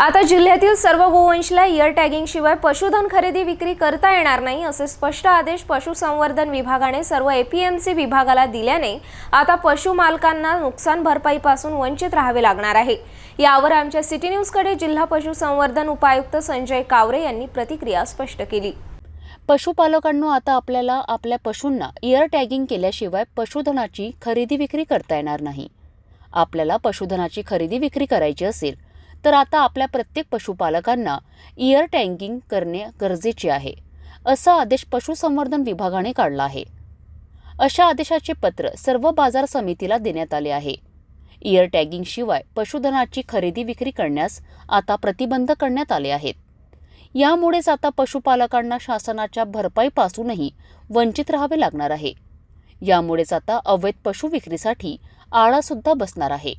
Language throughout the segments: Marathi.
आता जिल्ह्यातील सर्व गोवंशला इयर टॅगिंग शिवाय पशुधन खरेदी विक्री करता येणार नाही असे स्पष्ट आदेश पशुसंवर्धन विभागाने सर्व एपीएमसी विभागाला दिल्याने आता पशु मालकांना नुकसान भरपाईपासून वंचित राहावे लागणार आहे. यावर आमच्या सिटी न्यूजकडे जिल्हा पशुसंवर्धन उपायुक्त संजय कावरे यांनी प्रतिक्रिया स्पष्ट केली. पशुपालकांनो आता आपल्याला आपल्या पशूंना इयर टॅगिंग केल्याशिवाय पशुधनाची खरेदी विक्री करता येणार नाही. आपल्याला पशुधनाची खरेदी विक्री करायची असेल तर आता आपल्या प्रत्येक पशुपालकांना इयर टँकिंग करणे गरजेचे आहे असा आदेश पशुसंवर्धन विभागाने काढला आहे. अशा आदेशाचे पत्र सर्व बाजार समितीला देण्यात आले आहे. इयर टॅगिंगशिवाय पशुधनाची खरेदी विक्री करण्यास आता प्रतिबंध करण्यात आले आहेत. यामुळेच आता पशुपालकांना शासनाच्या भरपाईपासूनही वंचित राहावे लागणार आहे. यामुळेच आता अवैध पशु विक्रीसाठी आळासुद्धा बसणार आहे.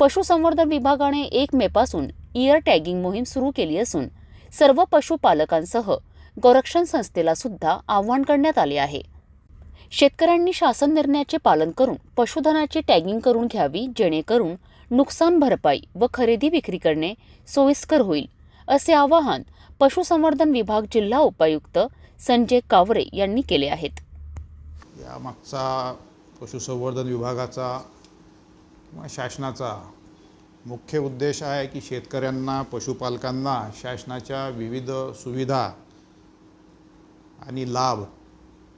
पशुसंवर्धन विभागाने एक मेपासून इयर टॅगिंग मोहीम सुरू केली असून सर्व पशुपालकांसह गोरक्षण संस्थेला सुद्धा आव्हान करण्यात आले आहे. शेतकऱ्यांनी शासन निर्णयाचे पालन करून पशुधनाची टॅगिंग करून घ्यावी जेणेकरून नुकसान भरपाई व खरेदी विक्री करणे सोयीस्कर होईल असे आवाहन पशुसंवर्धन विभाग जिल्हा उपायुक्त संजय कावरे यांनी केले आहेत. या मागचा पशुसंवर्धन विभागाचा शासनाचा मुख्य उद्देश आहे की शेतकऱ्यांना पशुपालकांना शासनाच्या विविध सुविधा आणि लाभ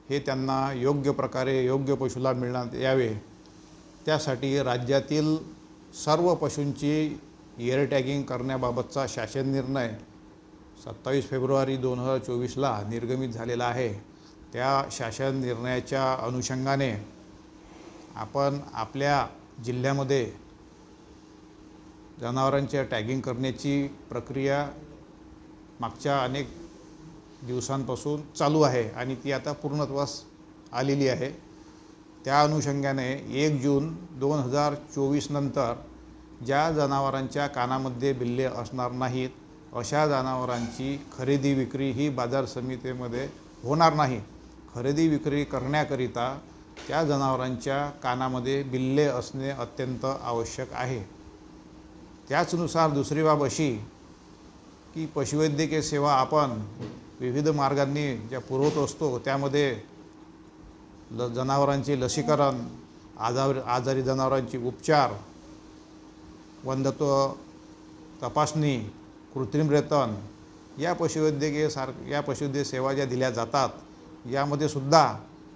हे त्यांना योग्य प्रकारे योग्य पशुला मिळण्यात यावे. त्यासाठी राज्यातील सर्व पशूंची इयर टॅगिंग करण्याबाबतचा शासन निर्णय सत्तावीस फेब्रुवारी दोन हजार चोवीसला निर्गमित झालेला आहे. त्या शासन निर्णयाच्या अनुषंगाने आपण आपल्या जिल्ह्यामध्ये जनावरांच्या टॅगिंग करण्याची प्रक्रिया मागच्या अनेक दिवसांपासून चालू आहे आणि ती आता पूर्णत्वास आलेली आहे. त्या अनुषंगाने एक जून दोन हजार चोवीस नंतर ज्या जनावरांच्या कानामध्ये बिल्ले असणार नाहीत अशा जनावरांची खरेदी विक्री ही बाजार समितीमध्ये होणार नाही. खरेदी विक्री करण्याकरिता त्या जनावरांच्या कानामध्ये बिल्ले असणे अत्यंत आवश्यक आहे. त्याचनुसार दुसरी बाब अशी की पशुवैद्यकीय सेवा आपण विविध मार्गांनी ज्या पुरवत असतो त्यामध्ये ल जनावरांचे लसीकरण आजार आजारी जनावरांची उपचार वंधत्व तपासणी कृत्रिम रेतन या पशुवैद्यकीय सार या पशुवैद्यकीय सेवा ज्या दिल्या जातात यामध्ये सुद्धा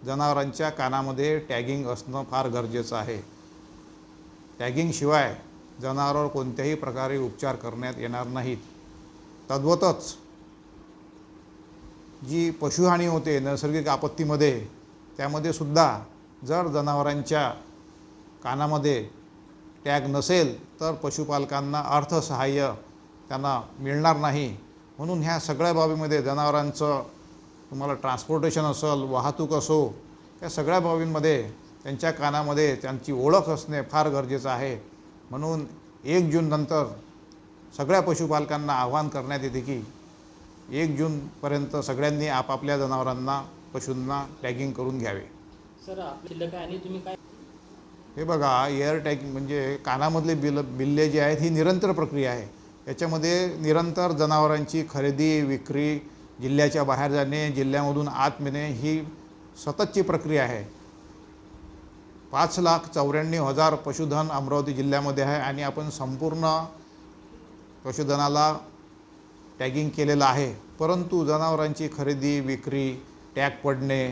जनावरांच्या कानामध्ये टॅगिंग असणं फार गरजेचं आहे. टॅगिंगशिवाय जनावरावर कोणत्याही प्रकारे उपचार करण्यात येणार नाहीत. तद्वतच जी पशुहानी होते नैसर्गिक आपत्तीमध्ये त्यामध्ये सुद्धा जर जनावरांच्या कानामध्ये टॅग नसेल तर पशुपालकांना अर्थसहाय्य त्यांना मिळणार नाही. म्हणून ह्या सगळ्या बाबीमध्ये जनावरांचं तुम्हाला ट्रान्सपोर्टेशन असेल वाहतूक असो या सगळ्या बाबींमध्ये त्यांच्या कानामध्ये त्यांची ओळख असणे फार गरजेचं आहे. म्हणून एक जूननंतर सगळ्या पशुपालकांना आवाहन करण्यात येते की एक जूनपर्यंत सगळ्यांनी आपापल्या जनावरांना पशूंना टॅगिंग करून घ्यावे. सर आणि तुम्ही काय? हे बघा एअर टॅगिंग म्हणजे कानामधले बिल बिल्ले जे आहेत ही निरंतर प्रक्रिया आहे. याच्यामध्ये निरंतर जनावरांची खरेदी विक्री जिल्ह्याच्या बाहेर जाणे जिल्ह्यामधून आत मिळणे ही सततची प्रक्रिया आहे. पाच लाख चौऱ्याण्णव हजार पशुधन अमरावती जिल्ह्यामध्ये आहे आणि आपण संपूर्ण पशुधनाला टॅगिंग केलेलं आहे. परंतु जनावरांची खरेदी विक्री टॅग पडणे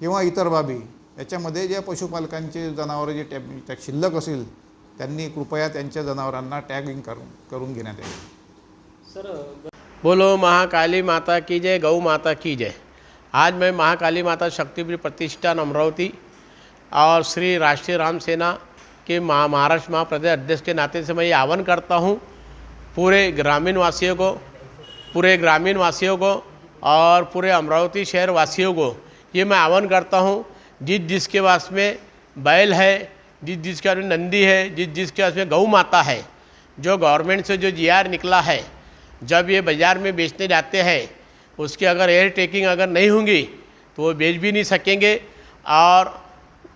किंवा इतर बाबी याच्यामध्ये ज्या पशुपालकांचे जनावरं जे टॅ टॅग शिल्लक असेल त्यांनी कृपया त्यांच्या जनावरांना टॅगिंग करून करून घेण्यात यावे. सर बोलो, महाकाली माता की जय, गौ माता की जय. आज मैं महाकाली माता शक्तिपीठ प्रतिष्ठान अमरावती और श्री राष्ट्रीय राम सेना के महा, महाराष्ट्र महाप्रदेश अध्यक्ष के नाते से मैं ये आह्वान करता हूँ पूरे ग्रामीण वासियों को, पूरे ग्रामीण वासियों को और पूरे अमरावती शहर वासियों को ये मैं आह्वान करता हूँ, जिस जिसके पास में बैल है, जिस जिसके पास में नंदी है, जिस जिसके पास में गौ माता है, जो गवर्नमेंट से जो जी निकला है जब ये बाज़ार में बेचने जाते हैं, उसकी अगर एयर टेकिंग अगर नहीं होंगी तो वो बेच भी नहीं सकेंगे। और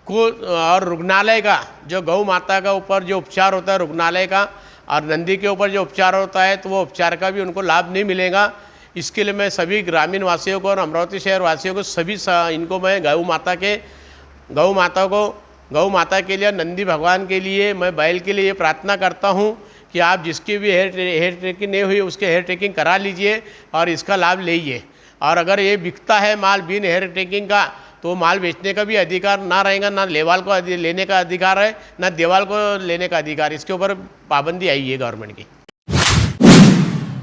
को, और रुग्णालय का, जो गौ माता का ऊपर जो उपचार होता है रुग्णालय का, और नंदी के ऊपर जो उपचार होता है तो वो उपचार का भी उनको लाभ नहीं मिलेगा। इसके लिए मैं सभी ग्रामीण वासियों को और अमरावती शहर वासियों को सभी इनको मैं गौ माता के, गौ माता को, गौ माता के लिए नंदी भगवान के लिए, मैं बैल के लिए प्रार्थना करता हूँ कि आप जिसकी भी हेयर हेयर ट्रेकिंग नहीं हुई, उसके हेयर ट्रेकिंग करा लीजिए और इसका लाभ लीजिए और अगर ये बिकता है माल बिन हेयर ट्रेकिंग का तो माल बेचने का भी अधिकार ना रहेगा, ना लेवाल को लेने का अधिकार है, ना देवाल को लेने का अधिकार इसके ऊपर पाबंदी आई है गवर्नमेंट की।